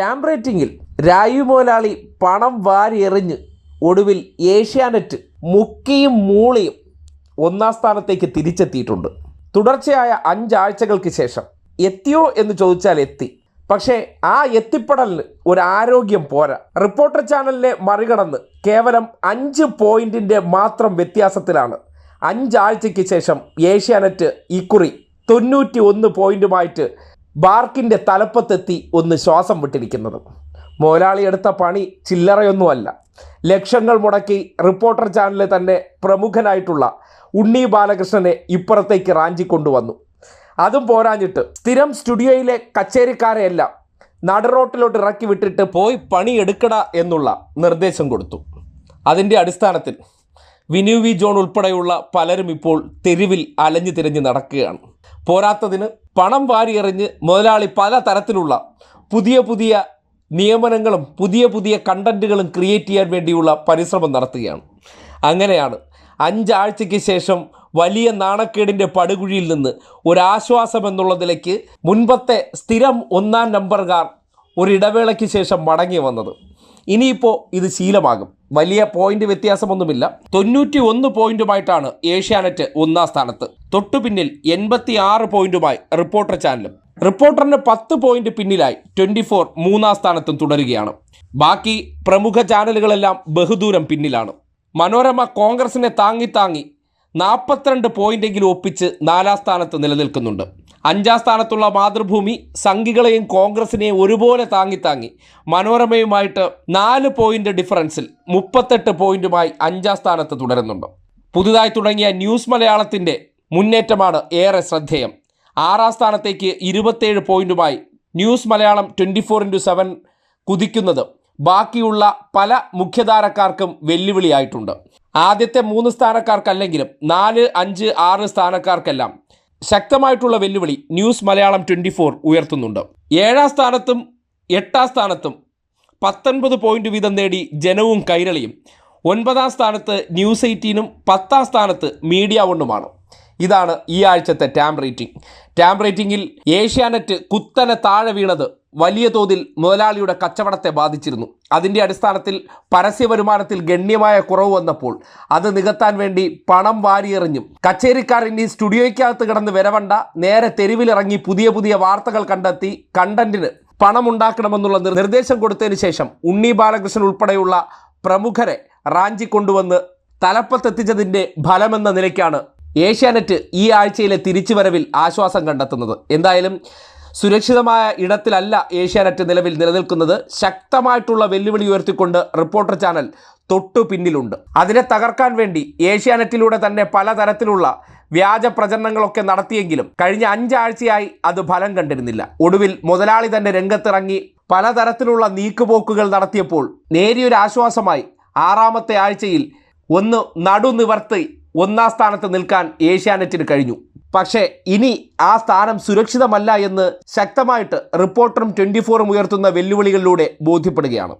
റേറ്റിംഗിൽ രായു മോലാളി പണം വാരി എറിഞ്ഞ് ഒടുവിൽ ഏഷ്യാനെറ്റ് മുക്കിയും മൂളിയും ഒന്നാം സ്ഥാനത്തേക്ക് തിരിച്ചെത്തിയിട്ടുണ്ട്. തുടർച്ചയായ അഞ്ചാഴ്ചകൾക്ക് ശേഷം എത്തിയോ എന്ന് ചോദിച്ചാൽ എത്തി. പക്ഷേ ആ എത്തിപ്പെടലിന് ഒരു ആരോഗ്യം പോരാ. റിപ്പോർട്ടർ ചാനലിനെ മറികടന്ന് കേവലം അഞ്ച് പോയിന്റിന്റെ മാത്രം വ്യത്യാസത്തിലാണ് അഞ്ചാഴ്ചയ്ക്ക് ശേഷം ഏഷ്യാനെറ്റ് ഇക്കുറി തൊണ്ണൂറ്റി ഒന്ന് പോയിന്റുമായിട്ട് ബാർക്കിന്റെ തലപ്പത്തെത്തി ഒന്ന് ശ്വാസം വിട്ടിരിക്കുന്നത്. മോലാളി എടുത്ത പണി ചില്ലറയൊന്നുമല്ല. ലക്ഷങ്ങൾ മുടക്കി റിപ്പോർട്ടർ ചാനലിൽ തന്നെ പ്രമുഖനായിട്ടുള്ള ഉണ്ണി ബാലകൃഷ്ണനെ ഇപ്പുറത്തേക്ക് റാഞ്ചി കൊണ്ടുവന്നു അതും പോരാഞ്ഞിട്ട് സ്ഥിരം സ്റ്റുഡിയോയിലെ കച്ചേരിക്കാരെയെല്ലാം നടുറോട്ടിലോട്ട് ഇറക്കി വിട്ടിട്ട് പോയി പണി എടുക്കട എന്നുള്ള നിർദ്ദേശം കൊടുത്തു. അതിന്റെ അടിസ്ഥാനത്തിൽ വിനു വി ജോൺ ഉൾപ്പെടെയുള്ള പലരും ഇപ്പോൾ തെരുവിൽ അലഞ്ഞു തിരഞ്ഞ് നടക്കുകയാണ്. പോരാത്തതിന് പണം വാരിയെറിഞ്ഞ് മുതലാളി പല തരത്തിലുള്ള പുതിയ പുതിയ നിയമനങ്ങളും പുതിയ പുതിയ കണ്ടന്റുകളും ക്രിയേറ്റ് ചെയ്യാൻ വേണ്ടിയുള്ള പരിശ്രമം നടത്തുകയാണ്. അങ്ങനെയാണ് അഞ്ചാഴ്ചയ്ക്ക് ശേഷം വലിയ നാണക്കേടിന്റെ പടുകുഴിയിൽ നിന്ന് ഒരാശ്വാസം എന്നുള്ള നിലയ്ക്ക് മുൻപത്തെ സ്ഥിരം ഒന്നാം നമ്പർകാർ ഒരിടവേളയ്ക്ക് ശേഷം മടങ്ങി വന്നത്. ഇനിയിപ്പോൾ ഇത് ശീലമാകും. വലിയ പോയിന്റ് വ്യത്യാസമൊന്നുമില്ല. തൊണ്ണൂറ്റി ഒന്ന് പോയിന്റുമായിട്ടാണ് ഏഷ്യാനെറ്റ് ഒന്നാം സ്ഥാനത്ത്. തൊട്ടു പിന്നിൽ എൺപത്തി ആറ് പോയിന്റുമായി റിപ്പോർട്ടർ ചാനലും. റിപ്പോർട്ടറിന് പത്ത് പോയിന്റ് പിന്നിലായി ട്വന്റി ഫോർ മൂന്നാം സ്ഥാനത്തും തുടരുകയാണ്. ബാക്കി പ്രമുഖ ചാനലുകളെല്ലാം ബഹുദൂരം പിന്നിലാണ്. മനോരമ കോൺഗ്രസിനെ താങ്ങി താങ്ങി നാൽപ്പത്തിരണ്ട് പോയിന്റെങ്കിലും ഒപ്പിച്ച് നാലാം സ്ഥാനത്ത് നിലനിൽക്കുന്നുണ്ട്. അഞ്ചാം സ്ഥാനത്തുള്ള മാതൃഭൂമി സംഘികളെയും കോൺഗ്രസിനെയും ഒരുപോലെ താങ്ങി താങ്ങി. മനോരമയുമായിട്ട് നാല് പോയിന്റ് ഡിഫറൻസിൽ മുപ്പത്തെട്ട് പോയിന്റുമായി അഞ്ചാം സ്ഥാനത്ത് തുടരുന്നുണ്ട്. പുതുതായി തുടങ്ങിയ ന്യൂസ് മലയാളത്തിന്റെ മുന്നേറ്റമാണ് ഏറെ ശ്രദ്ധേയം. ആറാം സ്ഥാനത്തേക്ക് ഇരുപത്തേഴ് പോയിന്റുമായി news Malayalam twenty four into seven കുതിക്കുന്നത്. ബാക്കിയുള്ള പല മുഖ്യധാരക്കാർക്കും വെല്ലുവിളിയായിട്ടുണ്ട്. ആദ്യത്തെ മൂന്ന് സ്ഥാനക്കാർക്കല്ലെങ്കിലും നാല് അഞ്ച് ആറ് സ്ഥാനക്കാർക്കെല്ലാം ശക്തമായിട്ടുള്ള വെല്ലുവിളി ന്യൂസ് മലയാളം ട്വന്റി ഫോർ ഉയർത്തുന്നുണ്ട്. ഏഴാം സ്ഥാനത്തും എട്ടാം സ്ഥാനത്തും പത്തൊൻപത് പോയിന്റ് വീതം നേടി ജനവും കൈരളിയും. ഒൻപതാം സ്ഥാനത്ത് ന്യൂസ് എയ്റ്റീനും പത്താം സ്ഥാനത്ത് മീഡിയ വണ്ണുമാണ്. ഇതാണ് ഈ ആഴ്ചത്തെ ടാം റേറ്റിംഗ്. ടാം റേറ്റിംഗിൽ ഏഷ്യാനെറ്റ് കുത്തനെ താഴെ വീണത് വലിയ തോതിൽ മുതലാളിയുടെ കച്ചവടത്തെ ബാധിച്ചിരുന്നു. അതിന്റെ അടിസ്ഥാനത്തിൽ പരസ്യ വരുമാനത്തിൽ ഗണ്യമായ കുറവ് വന്നപ്പോൾ അത് നികത്താൻ വേണ്ടി പണം വാരിയെറിഞ്ഞും കച്ചേരിക്കാരൻ ഈ സ്റ്റുഡിയോയ്ക്കകത്ത് കിടന്ന് വരവണ്ട നേരെ തെരുവിലിറങ്ങി പുതിയ പുതിയ വാർത്തകൾ കണ്ടെത്തി കണ്ടന്റിന് പണമുണ്ടാക്കണമെന്നുള്ള നിർദ്ദേശം കൊടുത്തതിന് ശേഷം ഉണ്ണി ബാലകൃഷ്ണൻ ഉൾപ്പെടെയുള്ള പ്രമുഖരെ റാഞ്ചി കൊണ്ടുവന്ന് തലപ്പത്തെത്തിച്ചതിന്റെ ഫലമെന്ന നിലയ്ക്കാണ് ഏഷ്യാനെറ്റ് ഈ ആഴ്ചയിലെ തിരിച്ചുവരവിൽ ആശ്വാസം കണ്ടെത്തുന്നത്. എന്തായാലും സുരക്ഷിതമായ ഇടത്തിലല്ല ഏഷ്യാനെറ്റ് നിലവിൽ നിലനിൽക്കുന്നത്. ശക്തമായിട്ടുള്ള വെല്ലുവിളി ഉയർത്തിക്കൊണ്ട് റിപ്പോർട്ടർ ചാനൽ തൊട്ടു പിന്നിലുണ്ട്. അതിനെ തകർക്കാൻ വേണ്ടി ഏഷ്യാനെറ്റിലൂടെ തന്നെ പലതരത്തിലുള്ള വ്യാജ പ്രചരണങ്ങളൊക്കെ നടത്തിയെങ്കിലും കഴിഞ്ഞ അഞ്ചാഴ്ചയായി അത് ഫലം കണ്ടിരുന്നില്ല. ഒടുവിൽ മുതലാളി തന്നെ രംഗത്തിറങ്ങി പലതരത്തിലുള്ള നീക്കുപോക്കുകൾ നടത്തിയപ്പോൾ നേരിയൊരു ആശ്വാസമായി ആറാമത്തെ ആഴ്ചയിൽ ഒന്ന് നടുനിവർത്തി ഒന്നാം സ്ഥാനത്ത് നിൽക്കാൻ ഏഷ്യാനെറ്റിന് കഴിഞ്ഞു. പക്ഷേ ഇനി ആ സ്ഥാനം സുരക്ഷിതമല്ല എന്ന് ശക്തമായിട്ട് റിപ്പോർട്ടറും ട്വന്റി ഫോറും ഉയർത്തുന്ന വെല്ലുവിളികളിലൂടെ ബോധ്യപ്പെടുകയാണ്.